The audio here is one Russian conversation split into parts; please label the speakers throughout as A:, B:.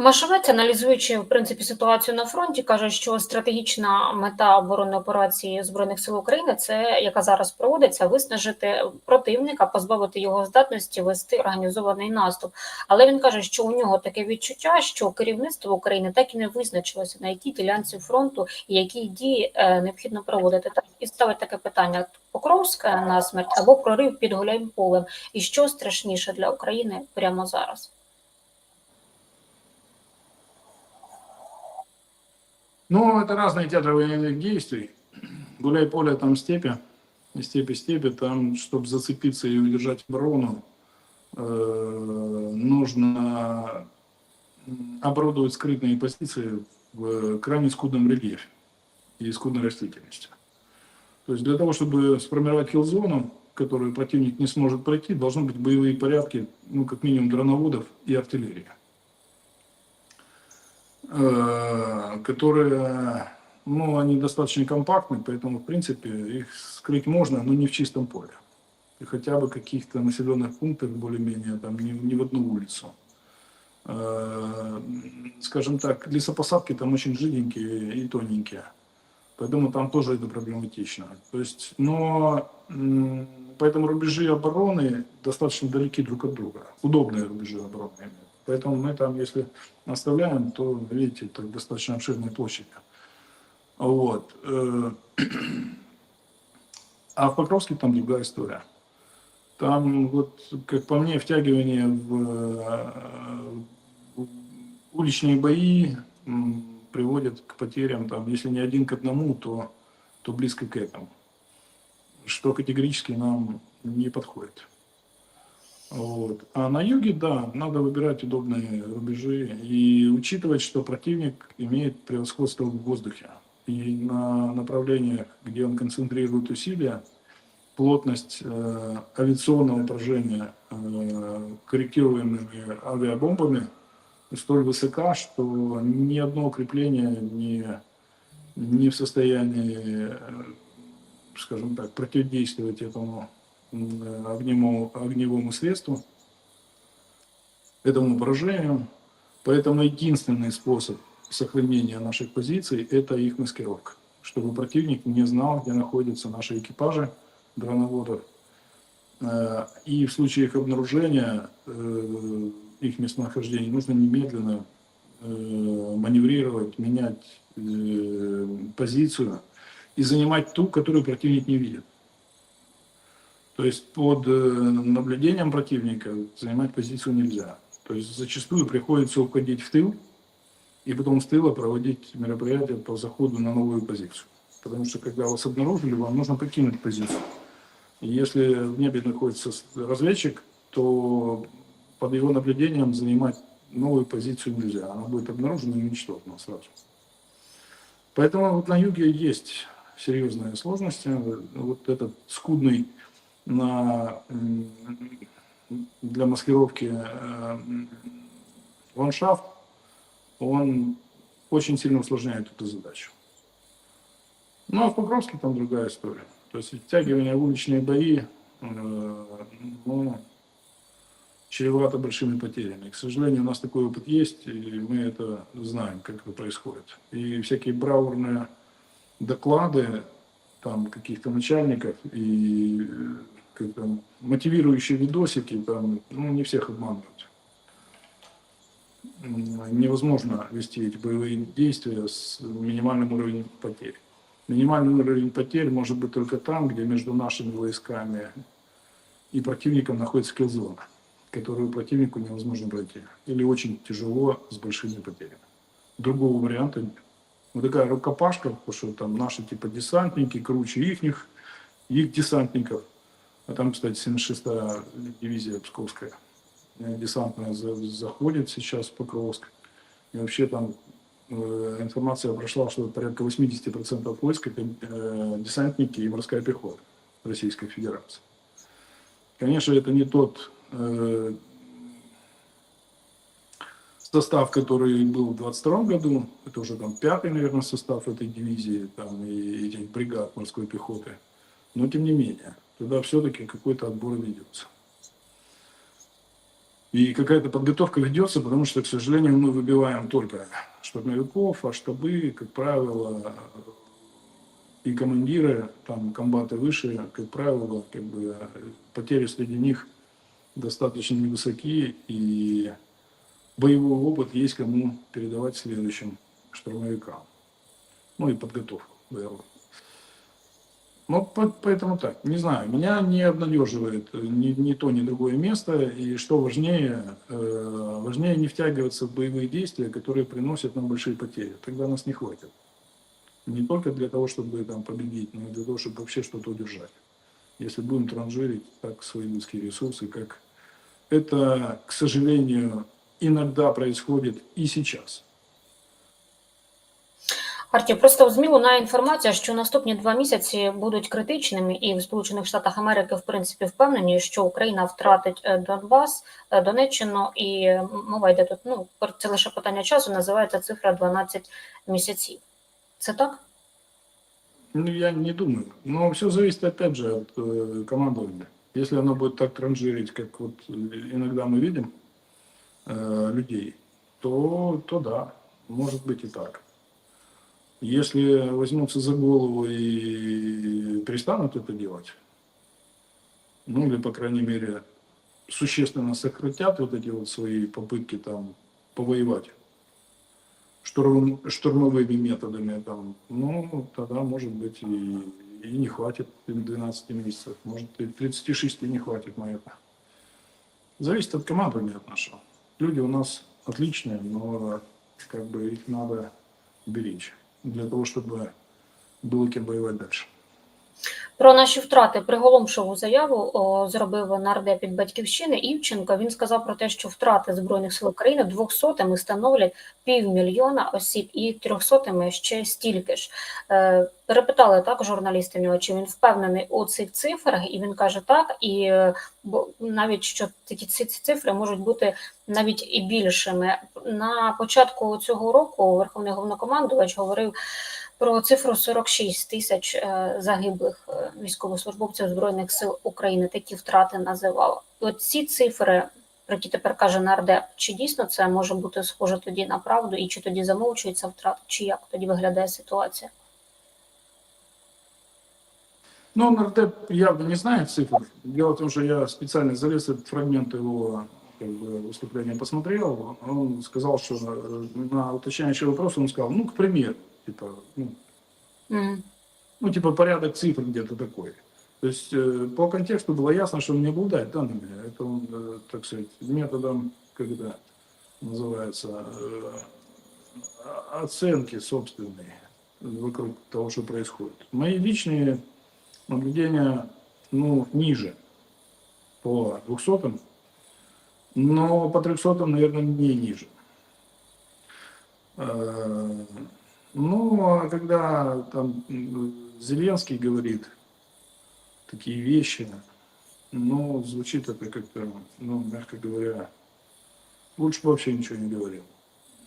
A: Машовець, аналізуючи в принципі ситуацію на фронті, каже, що стратегічна мета оборонної операції збройних сил України, це яка зараз проводиться, виснажити противника, позбавити його здатності вести організований наступ. Але він каже, що у нього таке відчуття, що керівництво України так і не визначилося на якій ділянці фронту і які дії е, необхідно проводити. Так і ставить таке питання: Покровська на смерть або прорив під Гуляйполем. І що страшніше для України прямо зараз?
B: Ну, это разные театры военных действий. Гуляй поле там степи, степи степи, там, чтобы зацепиться и удержать оборону, э, нужно оборудовать скрытные позиции в крайне скудном рельефе и скудной растительности. То есть для того, чтобы сформировать хилзону, которую противник не сможет пройти, должны быть боевые порядки, ну, как минимум, дроноводов и артиллерии. Э, которые, ну, они достаточно компактны, поэтому, в принципе, их скрыть можно, но не в чистом поле. И хотя бы каких-то населенных пунктах, более-менее, там, не, не в одну улицу. Э, Скажем так, лесопосадки там очень жиденькие и тоненькие. Поэтому там тоже это проблематично. То есть, но поэтому рубежи обороны достаточно далеки друг от друга. Удобные рубежи обороны. Поэтому мы там, если оставляем, то, видите, это достаточно обширная площадь. Вот. э, А в Покровске там другая история. Там, вот, как по мне, втягивание в э, в уличные бои м, приводят к потерям, там, если не один к одному, то, то близко к этому. Что категорически нам не подходит. Вот. А на юге, да, надо выбирать удобные рубежи и учитывать, что противник имеет превосходство в воздухе. И на направлениях, где он концентрирует усилия, плотность э, авиационного поражения э, корректируемыми авиабомбами столь высока, что ни одно укрепление не, не в состоянии, э, скажем так, противодействовать этому огневому, огневому средству, этому поражению. Поэтому единственный способ сохранения наших позиций – это их маскировка, чтобы противник не знал, где находятся наши экипажи дроноводов. Э, И в случае их обнаружения, э, их местонахождения, нужно немедленно э, маневрировать, менять позицию и занимать ту, которую противник не видит. То есть под э, наблюдением противника занимать позицию нельзя. То есть зачастую приходится уходить в тыл и потом с тыла проводить мероприятия по заходу на новую позицию. Потому что когда вас обнаружили, вам нужно покинуть позицию. И если в небе находится разведчик, то под его наблюдением занимать новую позицию нельзя. Она будет обнаружена и уничтожена сразу. Поэтому вот на юге есть серьезные сложности. Вот этот скудный на, для маскировки э, ландшафт, он очень сильно усложняет эту задачу. Ну, а в Покровске там другая история. То есть втягивание в уличные бои, э, ну, чревато большими потерями. К сожалению, у нас такой опыт есть, и мы это знаем, как это происходит. И всякие браурные доклады там каких-то начальников и как там, мотивирующие видосики, там, ну, не всех обманывают. М, Невозможно вести эти боевые действия с минимальным уровнем потерь. Минимальный уровень потерь может быть только там, где между нашими войсками и противником находится килзона, которую противнику невозможно пройти. Или очень тяжело с большими потерями. Другого варианта нет. Вот такая рукопашка, потому что там наши типа десантники круче ихних, их десантников. А там, кстати, 76-я дивизия Псковская э, десантная за- заходит сейчас в Покровск. И вообще там э, информация прошла, что порядка 80% войск это э, десантники и морская пехота Российской Федерации. Конечно, это не тот состав, который был в 22 году. Это уже там пятый, наверное, состав этой дивизии там, и этих бригад морской пехоты. Но тем не менее, туда все-таки какой-то отбор ведется. И какая-то подготовка ведется, потому что, к сожалению, мы выбиваем только штурмовиков, а штабы, как правило, и командиры, там, комбаты выше, как правило, как бы, потери среди них достаточно невысоки, и боевой опыт есть кому передавать следующим штурмовикам. Ну и подготовку боевую. Ну, по- поэтому так, не знаю, меня не обнадеживает ни, ни то, ни другое место, и что важнее, э, важнее не втягиваться в боевые действия, которые приносят нам большие потери, тогда нас не хватит. Не только для того, чтобы там победить, но и для того, чтобы вообще что-то удержать. Если будем транжирить так свои людские ресурсы, как это, к сожалению, иногда происходит і сейчас.
A: Артю, просто в ЗМІ лунає інформація, що наступні два місяці будуть критичними, і в Сполучених Штатах Америки, в принципі, впевнені, що Україна втратить е, Донбас, е, Донеччину, і е, мова йде тут. Ну це лише питання часу. Називається цифра 12 місяців. Це так?
B: Ну, я не думаю. Но все зависит, опять же, от э, командования. Если оно будет так транжирить, как вот э, иногда мы видим э, людей, то, то да, может быть и так. Если возьмутся за голову и перестанут это делать, ну или, по крайней мере, существенно сократят вот эти вот свои попытки там повоевать штурм, штурмовыми методами, там, ну, тогда, может быть, и, и не хватит 12 месяцев, может, и 36 не хватит на это. Зависит от командования от нашего. Люди у нас отличные, но как бы их надо беречь для того, чтобы было кем воевать дальше.
A: Про наші втрати приголомшову заяву о, зробив нардеп від батьківщини Івченко. Він сказав про те, що втрати збройних сил України двохсотими становлять півмільйона осіб і трьохсотими ще стільки ж. Е, перепитали так журналісти нього, чи він впевнений у цих цифрах, і він каже так. І е, бо навіть що такі ці цифри можуть бути навіть і більшими. На початку цього року Верховний головнокомандувач говорив про цифру 46 тисяч е, загиблих е, військовослужбовців Збройних сил України. Такі втрати називав. От ці цифри, про які тепер каже нардеп, чи дійсно це може бути схоже тоді на правду, і чи тоді замовчується втрата, чи як тоді виглядає ситуація?
B: Ну, нардеп явно не знает цифр. Дело в том, что я специально залез этот фрагмент его как бы, выступления посмотрел. Он сказал, что э, на уточняющий вопрос он сказал, ну, к примеру, типа, ну,
A: Мгм.
B: ну, типа порядок цифр где-то такой. То есть э, по контексту было ясно, что он не обладает данными. Это он, э, так сказать, методом, это называется, э, оценки собственной вокруг того, что происходит. Мои личные наблюдения, ну, ниже по 200 но по 300 наверное, не ниже. Э, Ну, а когда там Зеленский говорит такие вещи, ну, звучит это как-то, ну, мягко говоря, лучше бы вообще ничего не говорил.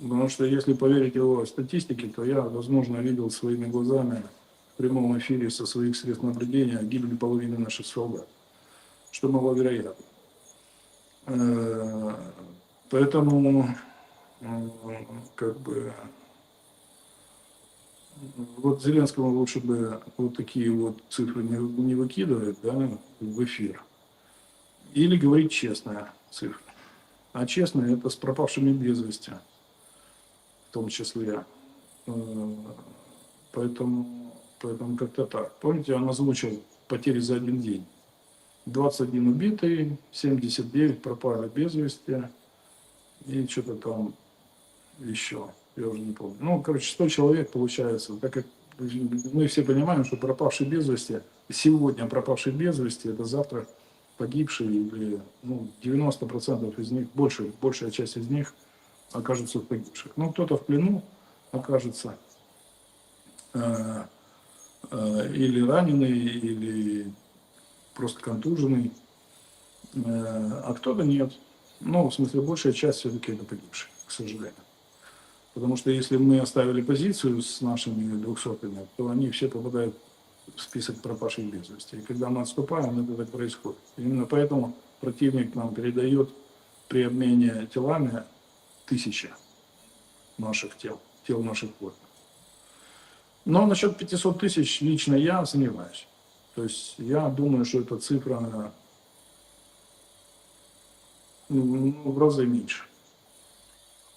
B: Потому что если поверить его статистике, то я, возможно, видел своими глазами в прямом эфире со своих средств наблюдения гибель половины наших солдат, что маловероятно. Э, Поэтому, как бы, вот Зеленскому лучше бы вот такие вот цифры не, не выкидывать да, в эфир. Или говорить честные цифры. А честные это с пропавшими без вести, в том числе. Э, Поэтому, поэтому как-то так. Помните, он озвучил потери за один день. 21 убитый, 79 пропали без вести. И что-то там еще, я уже не помню. Ну, короче, 100 человек получается, так как мы все понимаем, что пропавший без вести, сегодня пропавший без вести, это завтра погибшие, или ну, 90% из них, больше, большая часть из них окажутся погибших. Ну, кто-то в плену окажется, э, э, или раненый, или просто контуженный, э, а кто-то нет. Ну, в смысле, большая часть все-таки это погибшие, к сожалению. Потому что если мы оставили позицию с нашими двухсотыми, то они все попадают в список пропавших без вести. И когда мы отступаем, это так происходит. Именно поэтому противник нам передает при обмене телами тысяча наших тел, тел наших воинов. Но насчет 500 тысяч лично я сомневаюсь. То есть я думаю, что эта цифра ну, в разы меньше.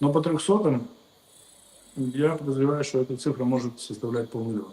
B: Но по 300 я подозреваю, что эта цифра может составлять полмиллиона.